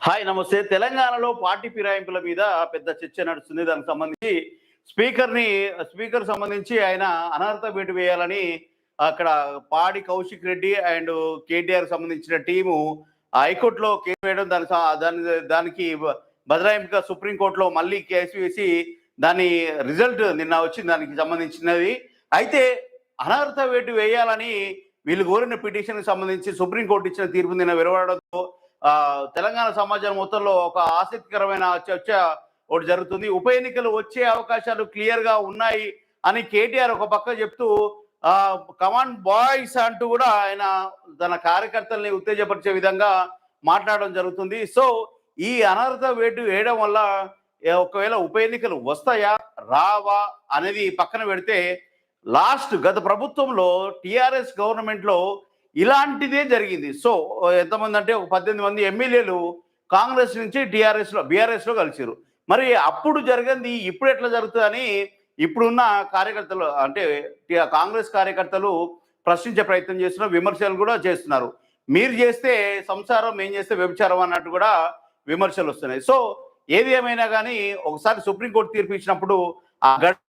Hi నమస్తే. తెలంగాణలో party ఫిరాయింపుల మీద పెద్ద చర్చ నడుస్తుంది. దానికి సంబంధించి స్పీకర్ని స్పీకర్ సంబంధించి ఆయన అనర్హత వేటు వేయాలని అక్కడ పాడి కౌశిక్ రెడ్డి అండ్ కేటీఆర్ సంబంధించిన టీము హైకోర్టులో కేసు వేయడం దాని దాని దానికి బదలాయింపుగా సుప్రీంకోర్టులో మళ్ళీ కేసు వేసి దాని రిజల్ట్ నిన్న వచ్చింది దానికి సంబంధించినది. అయితే అనర్హత వేటు వేయాలని వీళ్ళు కోరిన పిటిషన్కి సంబంధించి సుప్రీంకోర్టు ఇచ్చిన తీర్పు నిన్న వెలువడడంతో తెలంగాణ సమాజం మొత్తంలో ఒక ఆసక్తికరమైన చర్చ ఒకటి జరుగుతుంది. ఉప ఎన్నికలు వచ్చే అవకాశాలు క్లియర్గా ఉన్నాయి అని కేటీఆర్ ఒక పక్క చెప్తూ ఆ కమాండ్ బాయ్స్ అంటూ కూడా ఆయన తన కార్యకర్తల్ని ఉత్తేజపరిచే విధంగా మాట్లాడడం జరుగుతుంది. సో ఈ అనర్హత వేటు వేయడం వల్ల ఒకవేళ ఉప ఎన్నికలు వస్తాయా రావా అనేది పక్కన పెడితే లాస్ట్ గత ప్రభుత్వంలో టిఆర్ఎస్ గవర్నమెంట్లో ఇలాంటిదే జరిగింది. సో ఎంతమంది అంటే ఒక పద్దెనిమిది మంది ఎమ్మెల్యేలు కాంగ్రెస్ నుంచి టీఆర్ఎస్లో బీఆర్ఎస్లో కలిసిరు మరి అప్పుడు జరిగింది ఇప్పుడు ఎట్లా జరుగుతుందని ఇప్పుడున్న కార్యకర్తలు అంటే కాంగ్రెస్ కార్యకర్తలు ప్రశ్నించే ప్రయత్నం చేస్తున్నారు విమర్శలు కూడా చేస్తున్నారు. మీరు చేస్తే సంసారం ఏం చేస్తే వ్యభిచారం అన్నట్టు కూడా విమర్శలు వస్తున్నాయి. సో ఏది ఏమైనా కానీ ఒకసారి సుప్రీంకోర్టు తీర్పు ఇచ్చినప్పుడు ఆ గడ్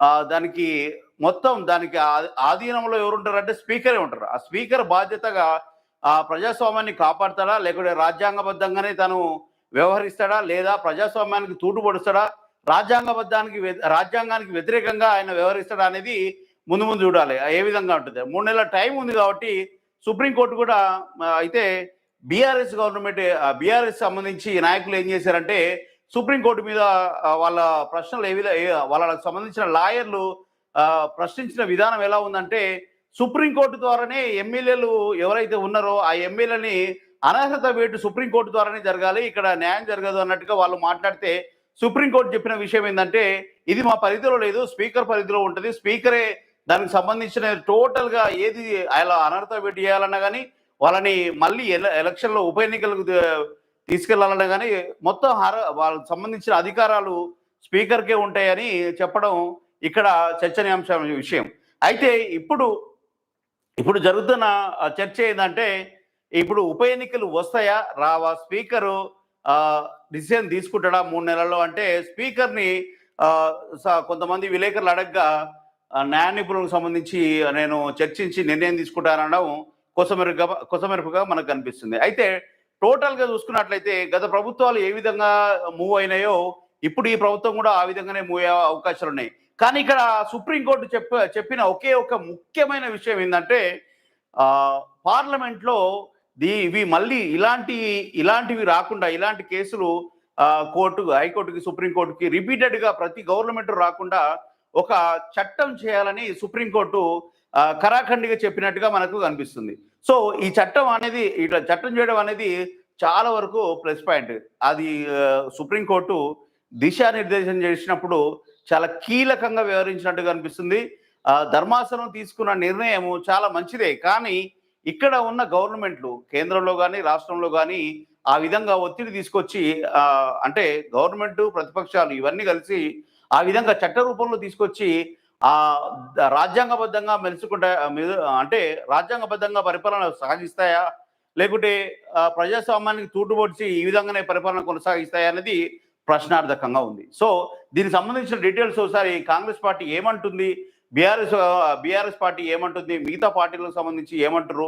ఆ, దానికి మొత్తం దానికి ఆధీనంలో ఎవరు ఉంటారంటే స్పీకరే ఉంటారు. ఆ స్పీకర్ బాధ్యతగా ఆ ప్రజాస్వామ్యాన్ని కాపాడతాడా? లేకుంటే రాజ్యాంగబద్ధంగానే తను వ్యవహరిస్తాడా? లేదా ప్రజాస్వామ్యానికి తూటుపడుస్తాడా? రాజ్యాంగబద్ధానికి రాజ్యాంగానికి వ్యతిరేకంగా ఆయన వ్యవహరిస్తాడా అనేది ముందు ముందు చూడాలి. ఏ విధంగా ఉంటుంది? మూడు నెలల టైం ఉంది కాబట్టి సుప్రీంకోర్టు కూడా అయితే బీఆర్ఎస్ గవర్నమెంట్ బీఆర్ఎస్ సంబంధించి నాయకులు ఏం చేశారంటే సుప్రీంకోర్టు మీద వాళ్ళ ప్రశ్నలు ఏ విధంగా వాళ్ళకి సంబంధించిన లాయర్లు ప్రశ్నించిన విధానం ఎలా ఉందంటే సుప్రీంకోర్టు ద్వారానే ఎమ్మెల్యేలు ఎవరైతే ఉన్నారో ఆ ఎమ్మెల్యేని అనర్హత వేటు సుప్రీంకోర్టు ద్వారానే జరగాలి ఇక్కడ న్యాయం జరగదు అన్నట్టుగా వాళ్ళు మాట్లాడితే సుప్రీంకోర్టు చెప్పిన విషయం ఏంటంటే ఇది మా పరిధిలో లేదు స్పీకర్ పరిధిలో ఉంటుంది స్పీకరే దానికి సంబంధించిన టోటల్గా ఏది అలా అనర్హత వేటు చేయాలన్నా కానీ వాళ్ళని మళ్ళీ ఎల- ఎలక్షన్లో ఉప ఎన్నికలకు తీసుకెళ్ళాలన్నా కానీ మొత్తం హర వాళ్ళకి సంబంధించిన అధికారాలు స్పీకర్కే ఉంటాయని చెప్పడం ఇక్కడ చర్చనీయాంశం విషయం. అయితే ఇప్పుడు ఇప్పుడు జరుగుతున్న చర్చ ఏంటంటే ఇప్పుడు ఉప ఎన్నికలు వస్తాయా? రావా? స్పీకరు డిసిజన్ తీసుకుంటాడా? మూడు నెలల్లో అంటే స్పీకర్ని స- కొంతమంది విలేకరులు అడగగా న్యాయ నిపుణులకు సంబంధించి నేను చర్చించి నిర్ణయం తీసుకుంటానడం కొసమెరుగా కొసమెరుపుగా మనకు కనిపిస్తుంది. అయితే టోటల్గా చూసుకున్నట్లయితే గత ప్రభుత్వాలు ఏ విధంగా మూవ్ అయినాయో ఇప్పుడు ఈ ప్రభుత్వం కూడా ఆ విధంగానే మూవ్ అయ్యే అవకాశాలు ఉన్నాయి కానీ ఇక్కడ సుప్రీంకోర్టు చెప్ప చెప్పిన ఒకే ఒక ముఖ్యమైన విషయం ఏంటంటే పార్లమెంట్లో దీ ఇవి మళ్ళీ ఇలాంటి ఇలాంటివి రాకుండా ఇలాంటి కేసులు కోర్టు హైకోర్టుకి సుప్రీంకోర్టుకి రిపీటెడ్గా ప్రతి గవర్నమెంట్ రాకుండా ఒక చట్టం చేయాలని సుప్రీంకోర్టు కరాఖండిగా చెప్పినట్టుగా మనకు కనిపిస్తుంది. సో ఈ చట్టం అనేది ఇట్లా చట్టం చేయడం అనేది చాలా వరకు ప్లస్ పాయింట్. అది సుప్రీంకోర్టు దిశానిర్దేశం చేసినప్పుడు చాలా కీలకంగా వివరించినట్టుగా అనిపిస్తుంది. ధర్మాసనం తీసుకున్న నిర్ణయం చాలా మంచిదే. కానీ ఇక్కడ ఉన్న గవర్నమెంట్లు కేంద్రంలో కానీ రాష్ట్రంలో కానీ ఆ విధంగా ఒత్తిడి తీసుకొచ్చి అంటే గవర్నమెంట్ ప్రతిపక్షాలు ఇవన్నీ కలిసి ఆ విధంగా చట్ట రూపంలో తీసుకొచ్చి ఆ రాజ్యాంగబద్ధంగా మెలుచుకుంటా అంటే రాజ్యాంగబద్ధంగా పరిపాలన సాగిస్తాయా? లేకుంటే ప్రజాస్వామ్యానికి తూటుపొడిచి ఈ విధంగానే పరిపాలన కొనసాగిస్తాయా అనేది ప్రశ్నార్థకంగా ఉంది. సో దీనికి సంబంధించిన డీటెయిల్స్ ఒకసారి కాంగ్రెస్ పార్టీ ఏమంటుంది? బీఆర్ఎస్ బీఆర్ఎస్ పార్టీ ఏమంటుంది? మిగతా పార్టీలకు సంబంధించి ఏమంటారు?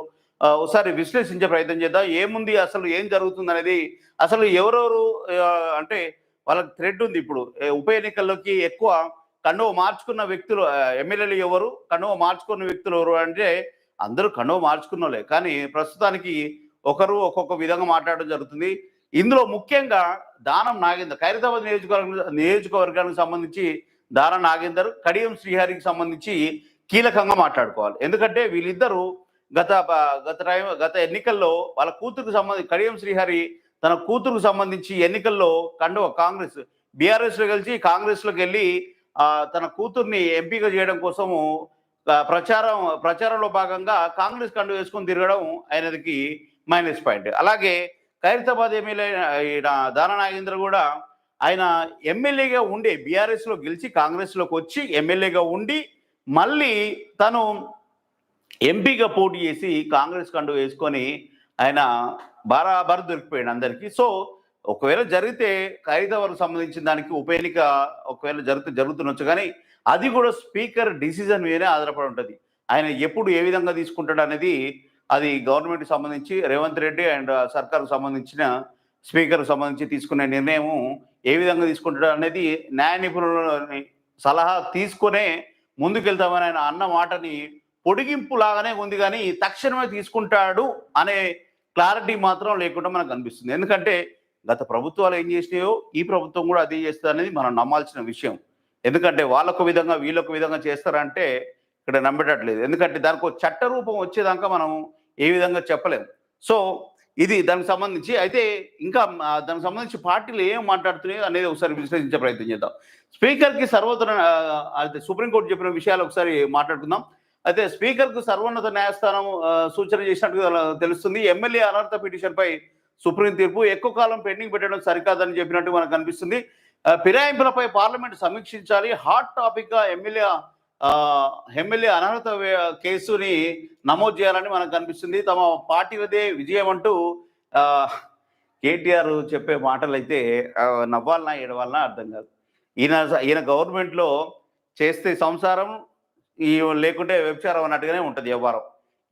ఒకసారి విశ్లేషించే ప్రయత్నం చేద్దాం. ఏముంది? అసలు ఏం జరుగుతుంది అనేది అసలు ఎవరెవరు అంటే వాళ్ళకి థ్రెడ్ ఉంది ఇప్పుడు. ఉప ఎన్నికల్లోకి ఎక్కువ కండువ మార్చుకున్న వ్యక్తులు ఎమ్మెల్యేలు ఎవరు? కండువ మార్చుకున్న వ్యక్తులు ఎవరు అంటే అందరూ కండువ మార్చుకున్నలే కానీ ప్రస్తుతానికి ఒకరు ఒక్కొక్క విధంగా మాట్లాడడం జరుగుతుంది. ఇందులో ముఖ్యంగా దానం నాగేందర్ ఖైరతాబాద్ నియోజకవర్గ నియోజకవర్గానికి సంబంధించి దానం నాగేందర్ కడియం శ్రీహరికి సంబంధించి కీలకంగా మాట్లాడుకోవాలి. ఎందుకంటే వీళ్ళిద్దరూ గత గత టైం గత ఎన్నికల్లో వాళ్ళ కూతురుకు సంబంధించి కడియం శ్రీహరి తన కూతురుకు సంబంధించి ఎన్నికల్లో కండువ కాంగ్రెస్ బీఆర్ఎస్లో కలిసి కాంగ్రెస్లోకి వెళ్ళి తన కూతుర్ని ఎంపీగా చేయడం కోసము ప్రచారం ప్రచారంలో భాగంగా కాంగ్రెస్ కండు వేసుకొని తిరగడం ఆయనకి మైనస్ పాయింట్. అలాగే ఖైరతాబాద్ ఎమ్మెల్యే ఈయన దానా నాగేంద్ర కూడా ఆయన ఎమ్మెల్యేగా ఉండే బీఆర్ఎస్లో గెలిచి కాంగ్రెస్లోకి వచ్చి ఎమ్మెల్యేగా ఉండి మళ్ళీ తను ఎంపీగా పోటీ చేసి కాంగ్రెస్ కండు వేసుకొని ఆయన బరాబర్ దొరికిపోయాడు అందరికీ. సో ఒకవేళ జరిగితే ఖైరతాబాద్కు సంబంధించిన దానికి ఉప ఎన్నిక ఒకవేళ జరిగితే జరుగుతుండొచ్చు కానీ అది కూడా స్పీకర్ డిసిజన్ మీదనే ఆధారపడి ఉంటుంది. ఆయన ఎప్పుడు ఏ విధంగా తీసుకుంటాడు అనేది అది గవర్నమెంట్కి సంబంధించి రేవంత్ రెడ్డి అండ్ సర్కార్కు సంబంధించిన స్పీకర్కు సంబంధించి తీసుకునే నిర్ణయం ఏ విధంగా తీసుకుంటాడు అనేది న్యాయ నిపుణులని సలహా తీసుకునే ముందుకెళ్తామని ఆయన అన్న మాటని పొడిగింపు లాగానే ఉంది కానీ తక్షణమే తీసుకుంటాడు అనే క్లారిటీ మాత్రం లేకుండా మనకు అనిపిస్తుంది. ఎందుకంటే గత ప్రభుత్వాలు ఏం చేసినాయో ఈ ప్రభుత్వం కూడా అదే చేస్తుంది అనేది మనం నమ్మాల్సిన విషయం. ఎందుకంటే వాళ్ళకు విధంగా వీళ్ళొక విధంగా చేస్తారంటే ఇక్కడ నమ్మేటట్లేదు. ఎందుకంటే దానికి చట్ట రూపం వచ్చేదాకా మనం ఏ విధంగా చెప్పలేము. సో ఇది దానికి సంబంధించి అయితే ఇంకా దానికి సంబంధించి పార్టీలు ఏం మాట్లాడుతున్నాయో అనేది ఒకసారి విశ్లేషించే ప్రయత్నం చేద్దాం. స్పీకర్కి సర్వోత్తర అయితే సుప్రీంకోర్టు చెప్పిన విషయాలు ఒకసారి మాట్లాడుకుందాం. అయితే స్పీకర్కు సర్వోన్నత న్యాయస్థానం సూచన చేసినట్టుగా తెలుస్తుంది. ఎమ్మెల్యే అనర్హత పిటిషన్పై సుప్రీం తీర్పు ఎక్కువ కాలం పెండింగ్ పెట్టడం సరికాదని చెప్పినట్టు మనకు కనిపిస్తుంది ఫిరాయింపులపై పార్లమెంట్ సమీక్షించాలి. హాట్ టాపిక్గా ఎమ్మెల్యే ఎమ్మెల్యే అనర్హత కేసుని నమోదు చేయాలని మనకు కనిపిస్తుంది. తమ పార్టీలదే విజయం అంటూ కేటీఆర్ చెప్పే మాటలు అయితే ఆ, నవ్వాలనా ఏడవాలనా అర్థం కాదు. ఈయన ఈయన గవర్నమెంట్లో చేస్తే సంసారం ఈ లేకుంటే వ్యభిచారం అన్నట్టుగానే ఉంటుంది వ్యవహారం.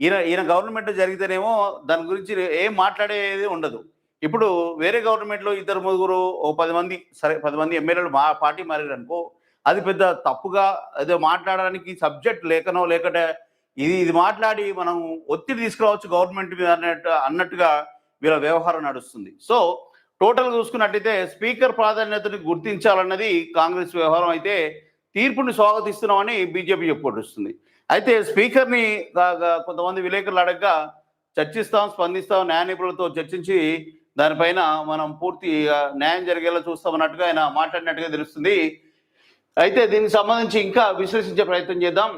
ఈయన ఈయన గవర్నమెంట్ జరిగితేనేమో దాని గురించి ఏం మాట్లాడేది ఉండదు. ఇప్పుడు వేరే గవర్నమెంట్లో ఇద్దరు ముగ్గురు ఓ పది మంది సరే పది మంది ఎమ్మెల్యేలు మా పార్టీ మారారు అనుకో అది పెద్ద తప్పుగా ఏదో మాట్లాడడానికి సబ్జెక్ట్ లేకనో లేకుంటే ఇది ఇది మాట్లాడి మనం ఒత్తిడి తీసుకురావచ్చు గవర్నమెంట్ మీద అన్నట్టు అన్నట్టుగా వీళ్ళ వ్యవహారం నడుస్తుంది. సో టోటల్ చూసుకున్నట్టయితే స్పీకర్ ప్రాధాన్యతను గుర్తించాలన్నది కాంగ్రెస్ వ్యవహారం అయితే తీర్పుని స్వాగతిస్తున్నామని బీజేపీ చెప్పుకొస్తుంది అయితే స్పీకర్ని కొంతమంది విలేకరులు అడగగా చర్చిస్తాం స్పందిస్తాం న్యాయ నిపుణులతో చర్చించి దానిపైన మనం పూర్తి న్యాయం జరిగేలా చూస్తామన్నట్టుగా ఆయన మాట్లాడినట్టుగా తెలుస్తుంది. అయితే దీనికి సంబంధించి ఇంకా విశ్లేషించే ప్రయత్నం చేద్దాం.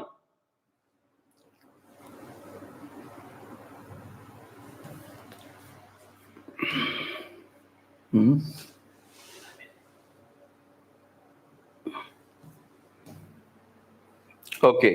ఓకే.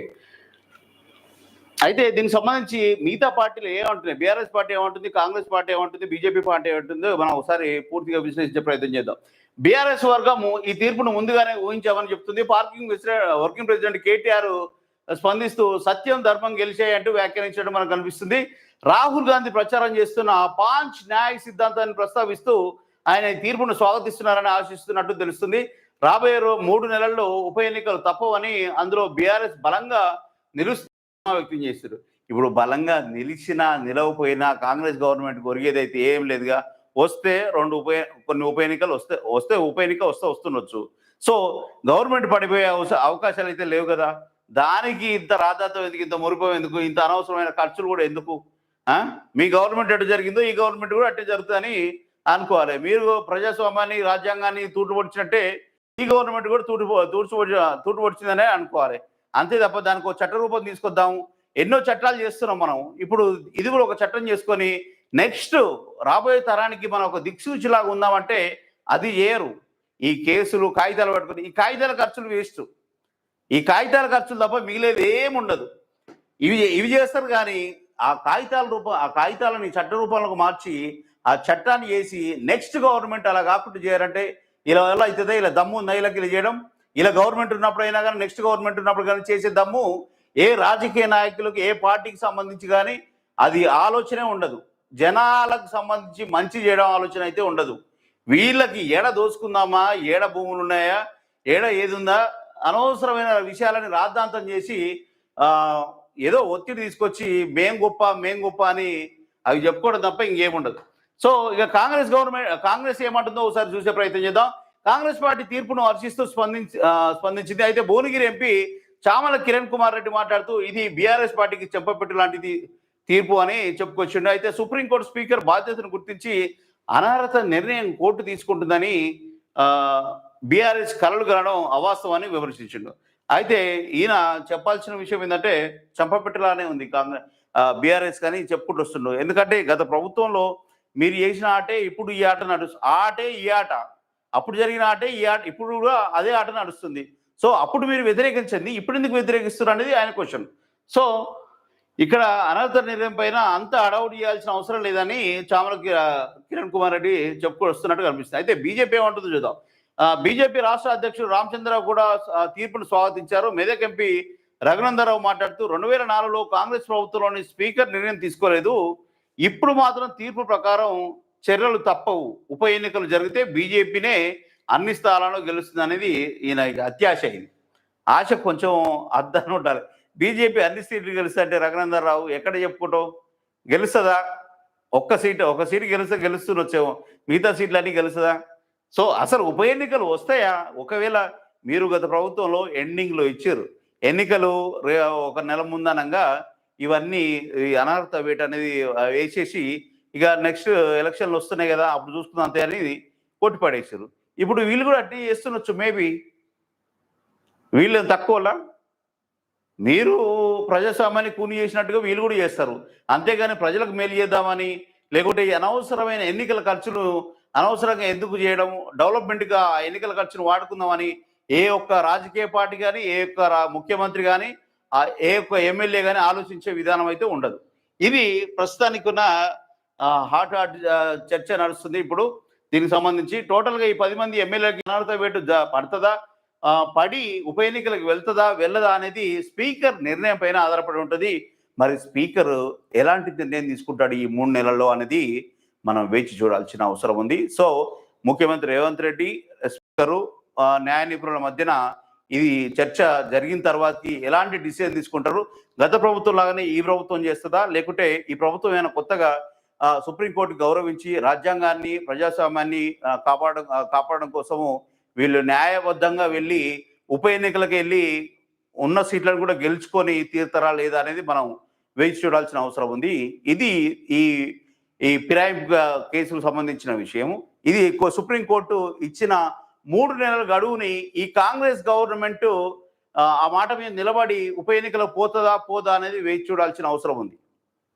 అయితే దీనికి సంబంధించి మిగతా పార్టీలు ఏమంటున్నాయి? బీఆర్ఎస్ పార్టీ ఏమంటుంది? కాంగ్రెస్ పార్టీ ఏమంటుంది? బీజేపీ పార్టీ ఏమంటుందో? మనం ఒకసారి పూర్తిగా విశ్లేషించే ప్రయత్నం చేద్దాం. బీఆర్ఎస్ వర్గము ఈ తీర్పును ముందుగానే ఊహించామని చెప్తుంది. పార్కింగ్ వర్కింగ్ ప్రెసిడెంట్ కేటీఆర్ స్పందిస్తూ సత్యం ధర్మం గెలిచాయి అంటూ వ్యాఖ్యానించడం మనకు కనిపిస్తుంది. రాహుల్ గాంధీ ప్రచారం చేస్తున్న పాంచ్ న్యాయ సిద్ధాంతాన్ని ప్రస్తావిస్తూ ఆయన ఈ తీర్పును స్వాగతిస్తున్నారని ఆశిస్తున్నట్టు తెలుస్తుంది. రాబోయే రో- మూడు నెలల్లో ఉప ఎన్నికలు తప్పవని అందులో బీఆర్ఎస్ బలంగా నిలుస్తుంది. వ్యక్తం చేస్తారు ఇప్పుడు బలంగా నిలిచినా నిలవపోయినా కాంగ్రెస్ గవర్నమెంట్ కొరిగేదైతే ఏం లేదుగా. వస్తే రెండు ఉప కొన్ని ఉప ఎన్నికలు వస్తే వస్తే ఉప ఎన్నిక వస్తే వస్తుండొచ్చు. సో గవర్నమెంట్ పడిపోయే అవస- అవకాశాలు అయితే లేవు కదా. దానికి ఇంత రాధాతం ఎందుకు ఇంత మురిపోయి ఎందుకు ఇంత అనవసరమైన ఖర్చులు కూడా ఎందుకు? ఆ? మీ గవర్నమెంట్ ఎటు జరిగిందో ఈ గవర్నమెంట్ కూడా అట్టే జరుగుతుందని అనుకోవాలి. మీరు ప్రజాస్వామ్యాన్ని రాజ్యాంగాన్ని తూటుపొడిచినట్టే ఈ గవర్నమెంట్ కూడా తూటు తూడ్చుపడి తూటుపడిచిందనే అనుకోవాలి. అంతే తప్ప దానికి ఒక చట్ట రూపం తీసుకొద్దాం. ఎన్నో చట్టాలు చేస్తున్నాం మనం. ఇప్పుడు ఇది కూడా ఒక చట్టం చేసుకొని నెక్స్ట్ రాబోయే తరానికి మనం ఒక దిక్సూచిలాగా ఉందామంటే అది చేయరు ఈ కేసులు కాగితాలు పట్టుకొని ఈ కాగితాల ఖర్చులు వేస్ట్. ఈ కాగితాల ఖర్చులు తప్ప మిగిలేదు ఏముండదు ఇవి ఇవి చేస్తారు కానీ ఆ కాగితాల రూపం ఆ కాగితాలని చట్ట రూపంలోకి మార్చి ఆ చట్టాన్ని చేసి నెక్స్ట్ గవర్నమెంట్ అలా కాకుండా చేయాలంటే ఇలా ఎలా అవుతుందా? ఇలా దమ్ము ఉందా? ఇలా చేయడం. ఇలా గవర్నమెంట్ ఉన్నప్పుడు అయినా కానీ నెక్స్ట్ గవర్నమెంట్ ఉన్నప్పుడు కానీ చేసే దమ్ము ఏ రాజకీయ నాయకులకు ఏ పార్టీకి సంబంధించి కానీ అది ఆలోచనే ఉండదు. జనాలకు సంబంధించి మంచి చేయడం ఆలోచన అయితే ఉండదు. వీళ్ళకి ఏడ దోసుకుందామా ఏడ భూములు ఉన్నాయా ఏడ ఏది ఉందా అనవసరమైన విషయాలని రాద్ధాంతం చేసి ఏదో ఒత్తిడి తీసుకొచ్చి మేం గొప్ప మేం గొప్ప అని అవి చెప్పుకోవడం తప్ప ఇంకేముండదు సో ఇక కాంగ్రెస్ గవర్నమెంట్ కాంగ్రెస్ ఏమంటుందో ఒకసారి చూసే ప్రయత్నం చేద్దాం. కాంగ్రెస్ పార్టీ తీర్పును హర్షిస్తూ స్పందించి స్పందించింది. అయితే భువనగిరి ఎంపీ చామల కిరణ్ కుమార్ రెడ్డి మాట్లాడుతూ ఇది బీఆర్ఎస్ పార్టీకి చెప్పపెట్టు లాంటిది తీర్పు అని చెప్పుకొచ్చిండు. అయితే సుప్రీంకోర్టు స్పీకర్ బాధ్యతను గుర్తించి అనర్హత నిర్ణయం కోర్టు తీసుకుంటుందని బీఆర్ఎస్ కలలు కనడం అవాస్తవాన్ని విమర్శించిండు. అయితే ఈయన చెప్పాల్సిన విషయం ఏంటంటే చంపపెట్టలానే ఉంది కాంగ్రెస్ బీఆర్ఎస్ కానీ చెప్పుకుంటూ వస్తుండు. ఎందుకంటే గత ప్రభుత్వంలో మీరు చేసిన ఆటే ఇప్పుడు ఈ ఆట నడు ఆటే ఈ ఆట. అప్పుడు జరిగిన ఆటే ఈ ఆట ఇప్పుడు కూడా అదే ఆట నడుస్తుంది. సో అప్పుడు మీరు వ్యతిరేకించండి ఇప్పుడు ఎందుకు వ్యతిరేకిస్తున్నారు అనేది ఆయన క్వశ్చన్. సో ఇక్కడ అనర్హత నిర్ణయం పైన అంత అడౌట్ చేయాల్సిన అవసరం లేదని చామల కిరణ్ కుమార్ రెడ్డి చెప్పుకొని వస్తున్నట్టు కనిపిస్తుంది. అయితే బీజేపీ ఏమంటుందో చూద్దాం. బీజేపీ రాష్ట్ర అధ్యక్షుడు రామచంద్రరావు కూడా తీర్పును స్వాగతించారు. మెదక్ ఎంపీ రఘునందరావు మాట్లాడుతూ రెండు వేల నాలుగులో కాంగ్రెస్ ప్రభుత్వంలోని స్పీకర్ నిర్ణయం తీసుకోలేదు. ఇప్పుడు మాత్రం తీర్పు ప్రకారం చర్యలు తప్పవు. ఉప ఎన్నికలు జరిగితే బీజేపీనే అన్ని స్థానాల్లో గెలుస్తుంది అనేది ఈయన అత్యాశ ఇది ఆశ కొంచెం అర్థం ఉండాలి. బీజేపీ అన్ని సీట్లు గెలుస్తా అంటే రఘునందన్ రావు ఎక్కడ చెప్పుకుంటావు? గెలుస్తుందా? ఒక్క సీటు ఒక సీటు గెలిస్తే గెలుస్తూనే వచ్చేమో మిగతా సీట్లు అన్నీ గెలుస్తుందా? సో అసలు ఉప ఎన్నికలు వస్తాయా? ఒకవేళ మీరు గత ప్రభుత్వంలో ఎండింగ్లో ఇచ్చారు. ఎన్నికలు ఒక నెల ముందనంగా ఇవన్నీ ఈ అనర్హత వేట అనేది వేసేసి ఇక నెక్స్ట్ ఎలక్షన్లు వస్తున్నాయి కదా అప్పుడు చూసుకుందాం అంతే అనేది కొట్టిపడేసారు ఇప్పుడు వీళ్ళు కూడా అట్నే చేస్తుండొచ్చు మేబీ వీళ్ళు తక్కువలా మీరు ప్రజాస్వామ్యాన్ని కూని చేసినట్టుగా వీళ్ళు కూడా చేస్తారు. అంతేగాని ప్రజలకు మేలు చేద్దామని లేకుంటే అనవసరమైన ఎన్నికల ఖర్చులు అనవసరంగా ఎందుకు చేయడం డెవలప్మెంట్గా ఎన్నికల ఖర్చును వాడుకుందామని ఏ ఒక్క రాజకీయ పార్టీ కానీ ఏ ఒక్క ముఖ్యమంత్రి కానీ ఏ ఒక్క ఎమ్మెల్యే కానీ ఆలోచించే విధానం అయితే ఉండదు. ఇది ప్రస్తుతానికి ఉన్న హాట్ హాట్ చర్చ నడుస్తుంది. ఇప్పుడు దీనికి సంబంధించి టోటల్గా ఈ పది మంది ఎమ్మెల్యేకి అనర్హత వేటు పడుతుందా? పడి ఉప ఎన్నికలకు వెళ్తుందా వెళ్ళదా అనేది స్పీకర్ నిర్ణయం పైన ఆధారపడి ఉంటుంది. మరి స్పీకర్ ఎలాంటి నిర్ణయం తీసుకుంటాడు ఈ మూడు నెలల్లో అనేది మనం వేచి చూడాల్సిన అవసరం ఉంది. సో ముఖ్యమంత్రి రేవంత్ రెడ్డి స్పీకరు న్యాయ నిపుణుల మధ్యన ఇది చర్చ జరిగిన తర్వాతకి ఎలాంటి డిసిజన్ తీసుకుంటారు? గత ప్రభుత్వం లాగానే ఈ ప్రభుత్వం చేస్తుందా? లేకుంటే ఈ ప్రభుత్వం ఏమైనా కొత్తగా సుప్రీంకోర్టు గౌరవించి రాజ్యాంగాన్ని ప్రజాస్వామ్యాన్ని కాపాడ కాపాడడం కాపాడడం కోసము వీళ్ళు న్యాయబద్ధంగా వెళ్ళి ఉప ఎన్నికలకు వెళ్ళి ఉన్న సీట్లను కూడా గెలుచుకొని తీరుతారా లేదా అనేది మనం వేచి చూడాల్సిన అవసరం ఉంది. ఇది ఈ ఈ ఫిరాయింపు కేసుకు సంబంధించిన విషయం ఇది సుప్రీంకోర్టు ఇచ్చిన మూడు నెలల గడువుని ఈ కాంగ్రెస్ గవర్నమెంట్ ఆ మాట మీద నిలబడి ఉప ఎన్నికలకు పోతుందా పోదా అనేది వేచి చూడాల్సిన అవసరం ఉంది.